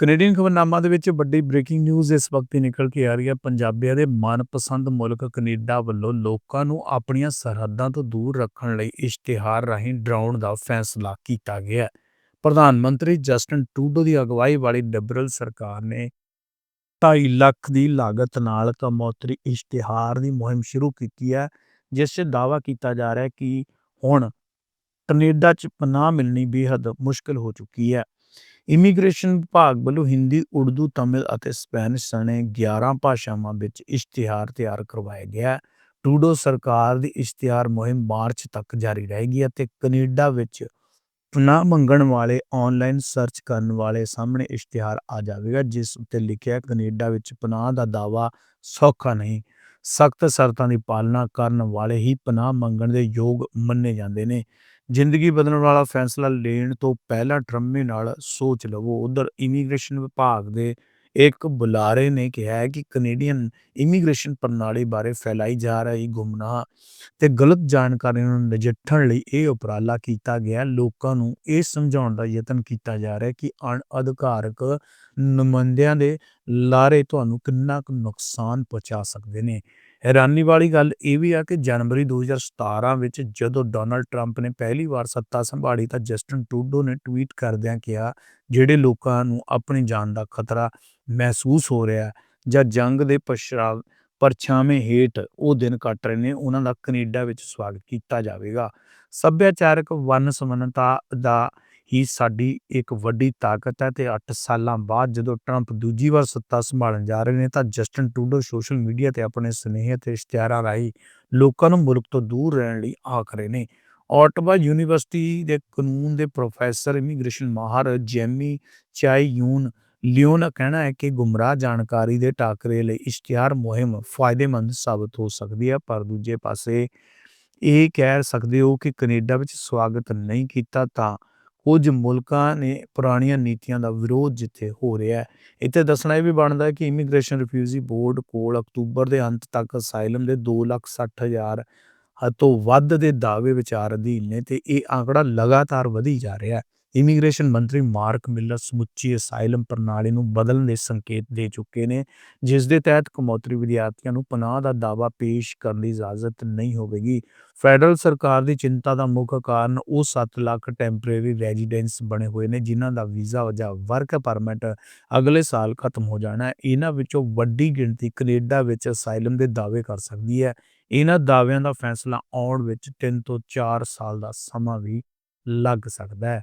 Canadian ਖਬਰਨਾਮਾ ਦੇ ਵਿੱਚ ਵੱਡੀ ਬ੍ਰੇਕਿੰਗ ਨਿਊਜ਼ ਇਸ ਵਕਤ ਹੀ ਨਿਕਲ ਕੇ ਆ ਰਹੀ ਹੈ। ਪੰਜਾਬੀਆਂ ਦੇ ਮਨਪਸੰਦ ਮੁਲਕ ਕੈਨੇਡਾ ਵੱਲੋਂ ਲੋਕਾਂ ਨੂੰ ਆਪਣੀਆਂ ਸਰਹੱਦਾਂ ਤੋਂ ਦੂਰ ਰੱਖਣ ਲਈ ਇਸ਼ਤਿਹਾਰ ਰਾਹੀਂ ਡਰਾਉਣ ਦਾ ਫੈਸਲਾ ਕੀਤਾ ਗਿਆ ਹੈ। ਪ੍ਰਧਾਨ ਮੰਤਰੀ ਜਸਟਨ ਟਰੂਡੋ ਦੀ ਅਗਵਾਈ ਵਾਲੀ ਲਿਬਰਲ ਸਰਕਾਰ ਨੇ 2.5 ਲੱਖ ਦੀ ਲਾਗਤ ਨਾਲ ਕਮੌਤਰੀ ਇਸ਼ਤਿਹਾਰ ਦੀ ਮੁਹਿੰਮ ਸ਼ੁਰੂ ਕੀਤੀ ਹੈ, ਜਿਸ 'ਚ ਦਾਅਵਾ ਕੀਤਾ ਜਾ ਰਿਹਾ ਹੈ ਕਿ ਹੁਣ ਕੈਨੇਡਾ 'ਚ ਪਨਾਹ ਮਿਲਣੀ ਬੇहद ਮੁਸ਼ਕਲ ਹੋ ਚੁੱਕੀ ਹੈ। ਇਮੀਗ੍ਰੇਸ਼ਨ ਵਿਭਾਗ ਵੱਲੋਂ ਹਿੰਦੀ, ਉਰਦੂ, ਤਮਿਲ ਅਤੇ ਸਪੈਨਿਸ਼ ਸਣੇ 11 ਭਾਸ਼ਾਵਾਂ ਵਿੱਚ ਇਸ਼ਤਿਹਾਰ ਤਿਆਰ ਕਰਵਾਇਆ ਗਿਆ ਹੈ। ਟਰੂਡੋ ਸਰਕਾਰ ਦੀ ਇਸ਼ਤਿਹਾਰ ਮੁਹਿੰਮ ਮਾਰਚ ਤੱਕ ਜਾਰੀ ਰਹੇਗੀ ਅਤੇ ਕੈਨੇਡਾ ਵਿੱਚ ਪਨਾਹ ਮੰਗਣ ਵਾਲੇ ਆਨਲਾਈਨ ਸਰਚ ਕਰਨ ਵਾਲੇ ਸਾਹਮਣੇ ਇਸ਼ਤਿਹਾਰ ਆ ਜਾਵੇਗਾ ਜਿਸ ਉੱਤੇ ਲਿਖਿਆ ਹੈ, ਕੈਨੇਡਾ ਵਿੱਚ ਪਨਾਹ ਦਾ ਦਾਅਵਾ ਸੌਖਾ ਨਹੀਂ ਸਖਤ ਸ਼ਰਤਾਂ ਦੀ ਪਾਲਣਾ ਕਰਨ ਵਾਲੇ ਹੀ ਪਨਾਹ ਮੰਗਣ ਦੇ ਯੋਗ ਮੰਨੇ ਜਾਂਦੇ ਨੇ ਜ਼ਿੰਦਗੀ ਬਦਲਣ ਵਾਲਾ ਫੈਸਲਾ ਲੈਣ ਤੋਂ ਪਹਿਲਾਂ ਟਰੰਮੇ ਨਾਲ ਸੋਚ ਲਵੋ। ਉਧਰ ਇਮੀਗ੍ਰੇਸ਼ਨ ਵਿਭਾਗ ਦੇ ਇੱਕ ਬੁਲਾਰੇ ਨੇ ਕਿਹਾ ਹੈ ਕਿ ਕੈਨੇਡੀਅਨ ਇਮੀਗ੍ਰੇਸ਼ਨ ਪ੍ਰਣਾਲੀ ਬਾਰੇ ਫੈਲਾਈ ਜਾ ਰਹੀ ਗੁੰਮਨਾਹ ਤੇ ਗਲਤ ਜਾਣਕਾਰੀ ਨੂੰ ਨਜਿੱਠਣ ਲਈ ਇਹ ਉਪਰਾਲਾ ਕੀਤਾ ਗਿਆ। ਲੋਕਾਂ ਨੂੰ ਇਹ ਸਮਝਾਉਣ ਦਾ ਯਤਨ ਕੀਤਾ ਜਾ ਰਿਹਾ ਹੈ ਕਿ ਅਣਅਧਿਕਾਰਕ ਨੁਮਾਇੰਦਿਆਂ ਦੇ ਲਾਰੇ ਤੁਹਾਨੂੰ ਕਿੰਨਾ ਕੁ ਨੁਕਸਾਨ ਪਹੁੰਚਾ ਸਕਦੇ ਨੇ। ਹੈਰਾਨੀ ਵਾਲੀ ਗੱਲ ਇਹ ਵੀ ਆ ਕਿ ਜਨਵਰੀ 2017 ਵਿੱਚ ਜਦੋਂ ਡੋਨਲਡ ਟਰੰਪ ਨੇ ਪਹਿਲੀ ਵਾਰ ਸੱਤਾ ਸੰਭਾਲੀ ਤਾਂ ਜਸਟਨ ਟਰੂਡੋ ਨੇ ਟਵੀਟ ਕਰਦਿਆਂ ਕਿਹਾ, ਜਿਹੜੇ ਲੋਕਾਂ ਨੂੰ ਆਪਣੀ ਜਾਨ ਦਾ ਖਤਰਾ ਮਹਿਸੂਸ ਹੋ ਰਿਹਾ ਜਾਂ ਜੰਗ ਦੇ ਪਛੜਾ ਪਰਛਾਵੇਂ ਹੇਠ ਉਹ ਦਿਨ ਕੱਟ ਰਹੇ ਨੇ, ਉਹਨਾਂ ਦਾ ਕੈਨੇਡਾ ਵਿੱਚ ਸਵਾਗਤ ਕੀਤਾ ਜਾਵੇਗਾ। ਸੱਭਿਆਚਾਰਕ ਵੰਨ ਸੁਵੰਨਤਾ ਦਾ ਹੀ ਸਾਡੀ ਇੱਕ ਵੱਡੀ ਤਾਕਤ ਹੈ ਤੇ 8 ਸਾਲਾਂ ਬਾਅਦ ਜਦੋਂ ਟਰੰਪ ਦੂਜੀ ਵਾਰ ਸੱਤਾ ਸੰਭਾਲਣ ਜਾ ਰਹੇ ਨੇ ਤਾਂ ਜਸਟਨ ਟਰੂਡੋ ਸੋਸ਼ਲ ਮੀਡੀਆ ਤੇ ਆਪਣੇ ਸੁਨੇਹੇ ਤੇ ਇਸ਼ਤਿਹਾਰਾਂ ਰਾਹੀਂ ਲੋਕਾਂ ਨੂੰ ਮੁਲਕ ਤੋਂ ਦੂਰ ਰਹਿਣ ਲਈ ਆਖ ਰਹੇ ਨੇ। ਆਟਵਾ ਯੂਨੀਵਰਸਿਟੀ ਦੇ ਕਾਨੂੰਨ ਦੇ ਪ੍ਰੋਫੈਸਰ ਇਮੀਗ੍ਰੇਸ਼ਨ ਮਾਹਰ ਜੈਮੀ ਚਾਈ ਯੂਨ ਲਿਓਨ ਦਾ ਕਹਿਣਾ ਹੈ ਕਿ ਗੁੰਮਰਾਹ ਜਾਣਕਾਰੀ ਦੇ ਟਾਕਰੇ ਲਈ ਇਸ਼ਤਿਹਾਰ ਮੁਹਿੰਮ ਫਾਇਦੇਮੰਦ ਸਾਬਤ ਹੋ ਸਕਦੀ ਹੈ, ਪਰ ਦੂਜੇ ਪਾਸੇ ਇਹ ਕਹਿ ਸਕਦੇ ਹੋ ਕਿ ਕੈਨੇਡਾ ਵਿੱਚ ਸਵਾਗਤ ਨਹੀਂ ਕੀਤਾ ਤਾਂ ਕੁਝ ਮੁਲਕਾਂ ਨੇ ਪੁਰਾਣੀਆਂ ਨੀਤੀਆਂ ਦਾ ਵਿਰੋਧ ਜਿੱਥੇ ਹੋ ਰਿਹਾ ਹੈ। ਇੱਥੇ ਦੱਸਣਾ ਇਹ ਵੀ ਬਣਦਾ ਹੈ ਕਿ ਇਮੀਗ੍ਰੇਸ਼ਨ ਰਿਫਿਊਜੀ ਬੋਰਡ ਕੋਲ ਅਕਤੂਬਰ ਦੇ ਅੰਤ ਤੱਕ ਅਸਾਈਲਮ ਦੇ 2,60,000 ਤੋਂ ਵੱਧ ਦੇ ਦਾਅਵੇ ਵਿਚਾਰ ਅਧੀਨ ਨੇ ਤੇ ਇਹ ਆંકੜਾ ਲਗਾਤਾਰ ਵਧੀ ਜਾ ਰਿਹਾ ਹੈ। ਇਮੀਗ੍ਰੇਸ਼ਨ ਮੰਤਰੀ ਮਾਰਕ ਮਿਲਰ ਸਮੁੱਚੀ ਅਸਾਈਲਮ ਪ੍ਰਣਾਲੀ ਨੂੰ ਬਦਲਣ ਦੇ ਸੰਕੇਤ ਦੇ ਚੁੱਕੇ ਨੇ, ਜਿਸ ਦੇ ਤਹਿਤ ਕਮੌਤਰੀ ਵਿਦਿਆਰਥੀਆਂ ਨੂੰ ਪਨਾਹ ਦਾ ਦਾਅਵਾ ਪੇਸ਼ ਕਰਨ ਦੀ ਇਜਾਜ਼ਤ ਨਹੀਂ ਹੋਵੇਗੀ। ਫੈਡਰਲ ਸਰਕਾਰ ਦੀ ਚਿੰਤਾ ਦਾ ਮੁੱਖ ਕਾਰਨ ਉਹ 7 ਲੱਖ ਟੈਂਪਰੇਰੀ ਰੈਜ਼ੀਡੈਂਸ ਬਣੇ ਹੋਏ ਨੇ, ਜਿਨ੍ਹਾਂ ਦਾ ਵੀਜ਼ਾ ਜਾਂ ਵਰਕ ਪਰਮਿਟ ਅਗਲੇ ਸਾਲ ਖਤਮ ਹੋ ਜਾਣਾ ਹੈ। ਇਹਨਾਂ ਵਿੱਚੋਂ ਵੱਡੀ ਗਿਣਤੀ ਕੈਨੇਡਾ ਵਿੱਚ ਅਸਾਈਲਮ ਦੇ ਦਾਅਵੇ ਕਰ ਸਕਦੀ ਹੈ। ਇਹਨਾਂ ਦਾਅਵਿਆਂ ਦਾ ਫੈਸਲਾ ਆਉਣ ਵਿੱਚ 3 ਤੋਂ 4 ਸਾਲ ਦਾ ਸਮਾਂ ਵੀ ਲੱਗ ਸਕਦਾ ਹੈ।